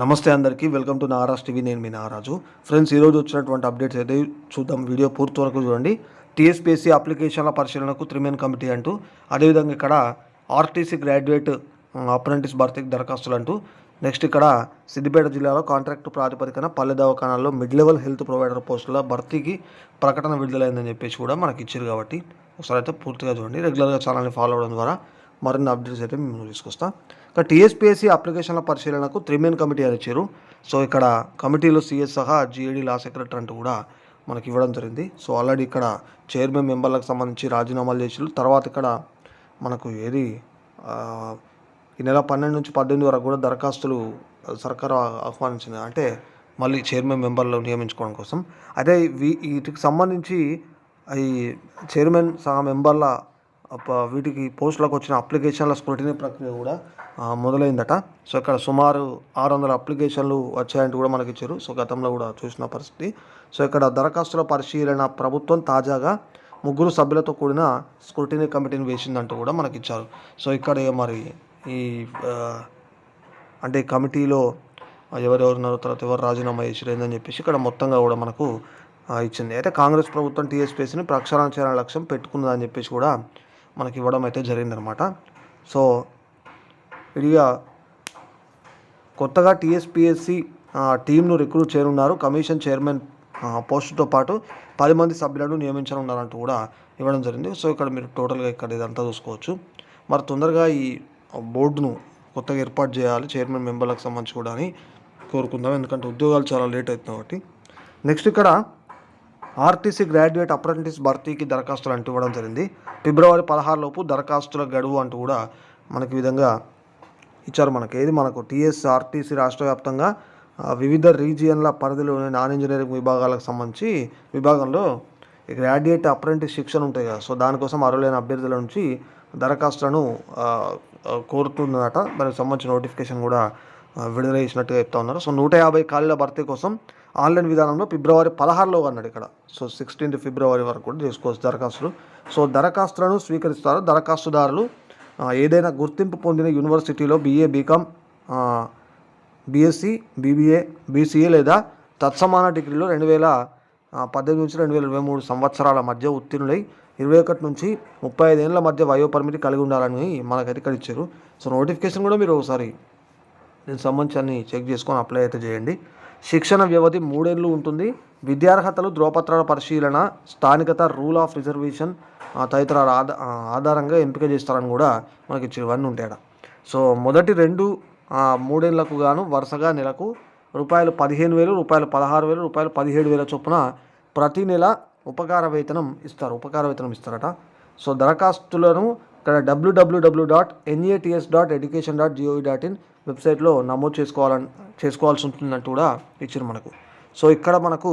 నమస్తే అందరికీ welcome to Naraj TV. నేను మీ నారాజు. ఫ్రెండ్స్ ఈరోజు వచ్చినటువంటి అప్డేట్స్ అయితే చూద్దాం. వీడియో పూర్తి వరకు చూడండి. టీఎస్పీఎస్సీ అప్లికేషన్ల పరిశీలనకు త్రిమెన్ కమిటీ అంటూ అదేవిధంగా ఇక్కడ ఆర్టీసీ గ్రాడ్యుయేట్ అప్రెంటిస్ భర్తీకి దరఖాస్తులు అంటూ నెక్స్ట్ ఇక్కడ సిద్దిపేట జిల్లాలో కాంట్రాక్ట్ ప్రాతిపదికన పల్లె దవాఖానాల్లో మిడ్ లెవెల్ హెల్త్ ప్రొవైడర్ పోస్టుల భర్తీకి ప్రకటన విడుదలైందని చెప్పేసి కూడా మనకి ఇచ్చారు కాబట్టి ఒకసారి అయితే పూర్తిగా చూడండి. రెగ్యులర్గా ఛానల్ని ఫాలో అవ్వడం ద్వారా మరిన్ని అప్డేట్స్ అయితే మేము తీసుకొస్తాం. ఇక టీఎస్పీఎస్సీ అప్లికేషన్ల పరిశీలనకు త్రిమెన్ కమిటీ అని ఇచ్చారు. సో ఇక్కడ కమిటీలో సీఎస్ సహా జీఏడీ లా సెక్రటరీ అంటూ కూడా మనకి ఇవ్వడం జరిగింది. సో ఆల్రెడీ ఇక్కడ చైర్మన్ మెంబర్లకు సంబంధించి రాజీనామాలు చేసారు తర్వాత ఇక్కడ మనకు ఏది ఈ నెల పన్నెండు నుంచి పద్దెనిమిది వరకు కూడా దరఖాస్తులు సర్కారు ఆహ్వానించింది. అంటే మళ్ళీ చైర్మన్ మెంబర్లు నియమించుకోవడం కోసం. అదే వీటికి సంబంధించి ఈ చైర్మన్ సహా మెంబర్ల వీటికి పోస్టులకు వచ్చిన అప్లికేషన్ల స్క్రూటినీ ప్రక్రియ కూడా మొదలైందట. సో ఇక్కడ సుమారు ఆరు వందల అప్లికేషన్లు వచ్చాయంటే కూడా మనకి ఇచ్చారు సో గతంలో కూడా చూసిన పరిస్థితి. సో ఇక్కడ దరఖాస్తుల పరిశీలన ప్రభుత్వం తాజాగా ముగ్గురు సభ్యులతో కూడిన స్క్రూటినీ కమిటీని వేసిందంటూ కూడా మనకి ఇచ్చారు సో ఇక్కడ మరి ఈ అంటే కమిటీలో ఎవరెవరు ఉన్నారో తర్వాత ఎవరు రాజీనామా చేసిరేందని చెప్పేసి ఇక్కడ మొత్తంగా కూడా మనకు ఇచ్చింది. అయితే కాంగ్రెస్ ప్రభుత్వం టీఎస్పీఎస్ని ప్రక్షాళన చేయాలని లక్ష్యం పెట్టుకుందని చెప్పేసి కూడా మనకి ఇవ్వడం అయితే జరిగిందనమాట. సో విడిగా కొత్తగా టీఎస్పిఎస్సి టీంను రిక్రూట్ చేయనున్నారు. కమిషన్ చైర్మన్ పోస్టుతో పాటు పది మంది సభ్యులను నియమించనున్నారంటూ కూడా ఇవ్వడం జరిగింది. సో ఇక్కడ మీరు టోటల్గా ఇక్కడ ఇదంతా చూసుకోవచ్చు. మరి తొందరగా ఈ బోర్డును కొత్తగా ఏర్పాటు చేయాలి చైర్మన్ మెంబర్లకు సంబంధించి కూడా అని కోరుకుందాం. ఎందుకంటే ఉద్యోగాలు చాలా లేట్ అవుతుంది కాబట్టి. నెక్స్ట్ ఇక్కడ ఆర్టీసీ గ్రాడ్యుయేట్ అప్రెంటిస్ భర్తీకి దరఖాస్తులు అంటూ ఇవ్వడం జరిగింది. ఫిబ్రవరి పదహారులోపు దరఖాస్తుల గడువు అంటూ కూడా మనకి విధంగా ఇచ్చారు మనకి. ఏది మనకు? టీఎస్ ఆర్టీసీ రాష్ట్ర వ్యాప్తంగా వివిధ రీజియన్ల పరిధిలోని నాన్ ఇంజనీరింగ్ విభాగాలకు సంబంధించి విభాగంలో ఈ గ్రాడ్యుయేట్ అప్రెంటిస్ శిక్షణ ఉంటాయి కదా. సో దానికోసం అర్హులైన అభ్యర్థుల నుంచి దరఖాస్తులను కోరుతుందట దానికి సంబంధించిన నోటిఫికేషన్ కూడా విడుదల చేసినట్టుగా చెప్తా ఉన్నారు. సో నూట యాభై ఖాళీల భర్తీ కోసం ఆన్లైన్ విధానంలో ఫిబ్రవరి పదహారులో అన్నాడు ఇక్కడ. సో సిక్స్టీన్త్ ఫిబ్రవరి వరకు కూడా చేసుకోవచ్చు దరఖాస్తులు. సో దరఖాస్తులను స్వీకరిస్తారు. దరఖాస్తుదారులు ఏదైనా గుర్తింపు పొందిన యూనివర్సిటీలో BA BCom BSc BBA BCA లేదా తత్సమాన డిగ్రీలో రెండు వేల పద్దెనిమిది నుంచి రెండు వేల ఇరవై మూడు సంవత్సరాల మధ్య ఉత్తీర్ణులై ఇరవై ఒకటి నుంచి ముప్పై ఐదేళ్ళ మధ్య వయో పరిమితి కలిగి ఉండాలని మనకైతే ఇక్కడ ఇచ్చారు. సో నోటిఫికేషన్ కూడా మీరు ఒకసారి దీనికి సంబంధించి అన్ని చెక్ చేసుకొని అప్లై అయితే చేయండి. శిక్షణ వ్యవధి మూడేళ్ళు ఉంటుంది. విద్యార్హతలు ధ్రువపత్రాల పరిశీలన స్థానికత రూల్ ఆఫ్ రిజర్వేషన్ తదితర తదితరాల ఆధారంగా ఎంపిక చేస్తారని కూడా మనకి ఇవన్నీ ఉంటాయట సో మొదటి రెండు మూడేళ్ళకు గాను వరుసగా నెలకు రూపాయలు పదిహేను వేలు రూపాయలు పదహారు వేలు రూపాయలు పదిహేడు వేల చొప్పున ప్రతి నెల ఉపకార వేతనం ఇస్తారు. ఉపకార వేతనం ఇస్తారట. సో దరఖాస్తులను ఇక్కడ డబ్ల్యూడబ్ల్యూడబ్ల్యూ dot NATS dot education dot GOV dot in వెబ్సైట్లో నమోదు చేసుకోవాలని చేసుకోవాల్సి ఉంటుందంటూ కూడా ఇచ్చారు మనకు. సో ఇక్కడ మనకు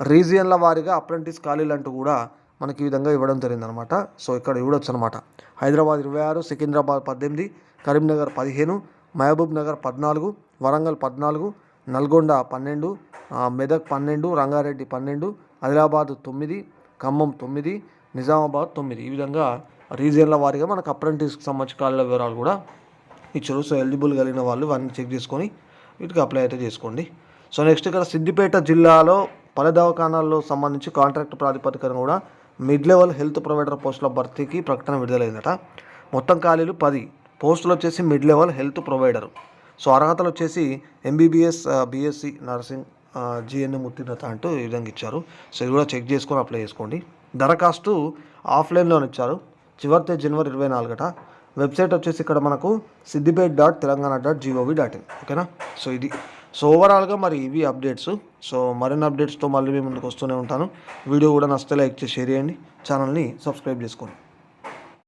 రీజియన్ల వారీగా అప్రెంటిస్ ఖాళీలు అంటూ కూడా మనకి ఈ విధంగా ఇవ్వడం జరిగిందనమాట. సో ఇక్కడ ఇవ్వడొచ్చు అనమాట హైదరాబాద్ ఇరవై ఆరు సికింద్రాబాద్ పద్దెనిమిది కరీంనగర్ పదిహేను మహబూబ్ నగర్ పద్నాలుగు వరంగల్ పద్నాలుగు నల్గొండ పన్నెండు మెదక్ పన్నెండు రంగారెడ్డి పన్నెండు ఆదిలాబాద్ తొమ్మిది ఖమ్మం తొమ్మిది నిజామాబాద్ తొమ్మిది. ఈ విధంగా రీజియన్ల వారీగా మనకు అప్రెంటిస్కి సంబంధించిన ఖాళీల వివరాలు కూడా ఇచ్చారు. సో ఎలిజిబుల్ కలిగిన వాళ్ళు ఇవన్నీ చెక్ చేసుకొని వీటికి అప్లై అయితే చేసుకోండి. సో నెక్స్ట్ ఇక్కడ సిద్దిపేట జిల్లాలో పలు దవాఖానాల్లో సంబంధించి కాంట్రాక్ట్ ప్రాతిపదికన కూడా మిడ్ లెవెల్ హెల్త్ ప్రొవైడర్ పోస్టుల భర్తీకి ప్రకటన విడుదలైందట. మొత్తం ఖాళీలు పది. పోస్టులు వచ్చేసి mid level health provider so అర్హతలు వచ్చేసి ఎంబీబీఎస్ బీఎస్సీ నర్సింగ్ జిఎన్ఎం ఉత్తీర్ణత అంటూ ఈ విధంగా ఇచ్చారు. సో ఇది కూడా చెక్ చేసుకొని అప్లై చేసుకోండి. దరఖాస్తు ఆఫ్లైన్లోనే ఇచ్చారు. చివరి జనవరి ఇరవై నాలుగట. వెబ్సైట్ వచ్చేసి ఇక్కడ మనకు Siddipet dot Telangana dot GOV dot in. ఓకేనా? సో ఇది. సో ఓవరాల్గా మరి ఇవి అప్డేట్స్. సో మరిన్ని అప్డేట్స్తో మళ్ళీ మీ ముందుకు వస్తూనే ఉంటాను. వీడియో కూడా నచ్చితే లైక్ చేసి షేర్ చేయండి. ఛానల్ని సబ్స్క్రైబ్ చేసుకోండి.